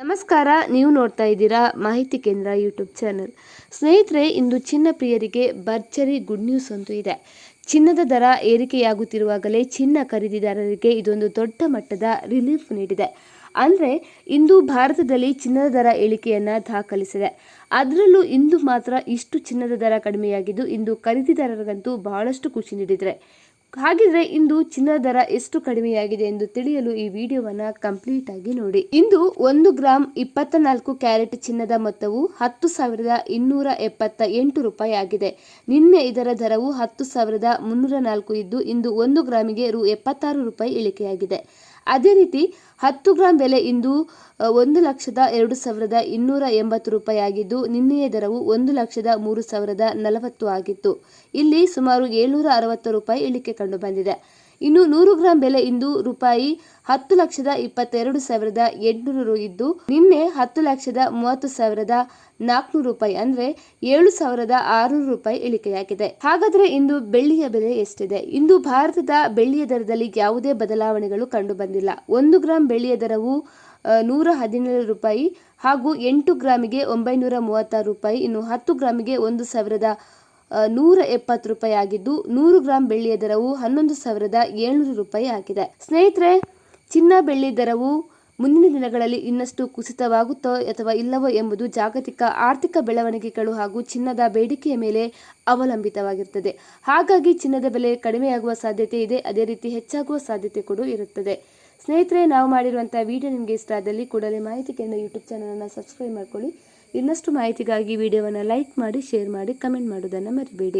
ನಮಸ್ಕಾರ, ನೀವು ನೋಡ್ತಾ ಇದ್ದೀರಾ ಮಾಹಿತಿ ಕೇಂದ್ರ ಯೂಟ್ಯೂಬ್ ಚಾನಲ್. ಸ್ನೇಹಿತರೆ, ಇಂದು ಚಿನ್ನ ಪ್ರಿಯರಿಗೆ ಭರ್ಜರಿ ಗುಡ್ ನ್ಯೂಸ್ ಅಂತೂ ಇದೆ. ಚಿನ್ನದ ದರ ಏರಿಕೆಯಾಗುತ್ತಿರುವಾಗಲೇ ಚಿನ್ನ ಖರೀದಿದಾರರಿಗೆ ಇದೊಂದು ದೊಡ್ಡ ಮಟ್ಟದ ರಿಲೀಫ್ ನೀಡಿದೆ. ಅಂದರೆ, ಇಂದು ಭಾರತದಲ್ಲಿ ಚಿನ್ನದ ದರ ಇಳಿಕೆಯನ್ನು ದಾಖಲಿಸಿದೆ. ಅದರಲ್ಲೂ ಇಂದು ಮಾತ್ರ ಇಷ್ಟು ಚಿನ್ನದ ದರ ಕಡಿಮೆಯಾಗಿದ್ದು, ಇಂದು ಖರೀದಿದಾರರಿಗಂತೂ ಬಹಳಷ್ಟು ಖುಷಿ ನೀಡಿದರೆ. ಹಾಗಿದ್ರೆ ಇಂದು ಚಿನ್ನದ ದರ ಎಷ್ಟು ಕಡಿಮೆಯಾಗಿದೆ ಎಂದು ತಿಳಿಯಲು ಈ ವಿಡಿಯೋವನ್ನ ಕಂಪ್ಲೀಟ್ ಆಗಿ ನೋಡಿ. ಇಂದು ಒಂದು ಗ್ರಾಂ ಇಪ್ಪತ್ತ ನಾಲ್ಕು ಕ್ಯಾರೆಟ್ ಚಿನ್ನದ ಮೊತ್ತವು ಹತ್ತು ಸಾವಿರದ ಇನ್ನೂರ ಎಪ್ಪತ್ತ ಎಂಟು ರೂಪಾಯಿ ಆಗಿದೆ. ನಿನ್ನೆ ಇದರ ದರವು ಹತ್ತು ಸಾವಿರದ ಮುನ್ನೂರ ನಾಲ್ಕು ಇದ್ದು ಇಂದು ಒಂದು ಗ್ರಾಮಿಗೆ ರು ಎಪ್ಪತ್ತಾರು ರೂಪಾಯಿ ಇಳಿಕೆಯಾಗಿದೆ. ಅದೇ ರೀತಿ ಹತ್ತು ಗ್ರಾಂ ಬೆಲೆ ಇಂದು ಒಂದು ಲಕ್ಷದ ಎರಡು ಸಾವಿರದ ಇನ್ನೂರ ಎಂಬತ್ತು ರೂಪಾಯಿ ಆಗಿದ್ದು ನಿನ್ನೆಯ ದರವು ಒಂದು ಲಕ್ಷದ ಮೂರು ಸಾವಿರದ ನಲವತ್ತು ಆಗಿತ್ತು. ಇಲ್ಲಿ ಸುಮಾರು ಏಳ್ನೂರ ಅರವತ್ತು ರೂಪಾಯಿ ಇಳಿಕೆ ಕಂಡು ಬಂದಿದೆ ಇನ್ನು ನೂರು ಗ್ರಾಂ ಬೆಲೆ ಇಂದು ರೂಪಾಯಿ ಹತ್ತು ಲಕ್ಷದ ಇಪ್ಪತ್ತೆರಡು ಸಾವಿರದ ಎಂಟುನೂರು ಇದ್ದು, ನಿನ್ನೆ ಹತ್ತು ಲಕ್ಷದ ಮೂವತ್ತು ಸಾವಿರದ ನಾಲ್ಕುನೂರು ರೂಪಾಯಿ ಅಂದ್ರೆ ಏಳು ಸಾವಿರದ ಆರುನೂರು ರೂಪಾಯಿ ಇಳಿಕೆಯಾಗಿದೆ. ಹಾಗಾದ್ರೆ ಇಂದು ಬೆಳ್ಳಿಯ ಬೆಲೆ ಎಷ್ಟಿದೆ? ಇಂದು ಭಾರತದ ಬೆಳ್ಳಿಯ ದರದಲ್ಲಿ ಯಾವುದೇ ಬದಲಾವಣೆಗಳು ಕಂಡು ಬಂದಿಲ್ಲ. ಒಂದು ಗ್ರಾಂ ಬೆಳ್ಳಿಯ ದರವು ನೂರ ಹದಿನೇಳು ರೂಪಾಯಿ ಹಾಗೂ ಎಂಟು ಗ್ರಾಮಿಗೆ ಒಂಬೈನೂರ ಮೂವತ್ತಾರು ರೂಪಾಯಿ, ಇನ್ನು ಹತ್ತು ಗ್ರಾಮಿಗೆ ಒಂದು ಸಾವಿರದ ನೂರ ಎಪ್ಪತ್ತು ರೂಪಾಯಿ ಆಗಿದ್ದು ನೂರು ಗ್ರಾಂ ಬೆಳ್ಳಿಯ ದರವು ಹನ್ನೊಂದು ಸಾವಿರದ ಏಳ್ನೂರು ರೂಪಾಯಿ ಆಗಿದೆ. ಸ್ನೇಹಿತರೆ, ಚಿನ್ನ ಬೆಳ್ಳಿ ದರವು ಮುಂದಿನ ದಿನಗಳಲ್ಲಿ ಇನ್ನಷ್ಟು ಕುಸಿತವಾಗುತ್ತೋ ಅಥವಾ ಇಲ್ಲವೋ ಎಂಬುದು ಜಾಗತಿಕ ಆರ್ಥಿಕ ಬೆಳವಣಿಗೆಗಳು ಹಾಗೂ ಚಿನ್ನದ ಬೇಡಿಕೆಯ ಮೇಲೆ ಅವಲಂಬಿತವಾಗಿರುತ್ತದೆ. ಹಾಗಾಗಿ ಚಿನ್ನದ ಬೆಲೆ ಕಡಿಮೆಯಾಗುವ ಸಾಧ್ಯತೆ ಇದೆ. ಅದೇ ರೀತಿ ಹೆಚ್ಚಾಗುವ ಸಾಧ್ಯತೆ ಕೂಡ ಇರುತ್ತದೆ. ಸ್ನೇಹಿತರೆ, ನಾವು ಮಾಡಿರುವಂಥ ವಿಡಿಯೋ ನಿಮಗೆ ಇಷ್ಟ ಆದಲ್ಲಿ ಕೂಡಲೇ ಮಾಹಿತಿ ಕೇಂದ್ರ ಯೂಟ್ಯೂಬ್ ಚಾನಲನ್ನು ಸಬ್ಸ್ಕ್ರೈಬ್ ಮಾಡ್ಕೊಳ್ಳಿ. ಇನ್ನಷ್ಟು ಮಾಹಿತಿಗಾಗಿ ವಿಡಿಯೋವನ್ನು ಲೈಕ್ ಮಾಡಿ ಶೇರ್ ಮಾಡಿ ಕಮೆಂಟ್ ಮಾಡೋದನ್ನು ಮರಿಬೇಡಿ.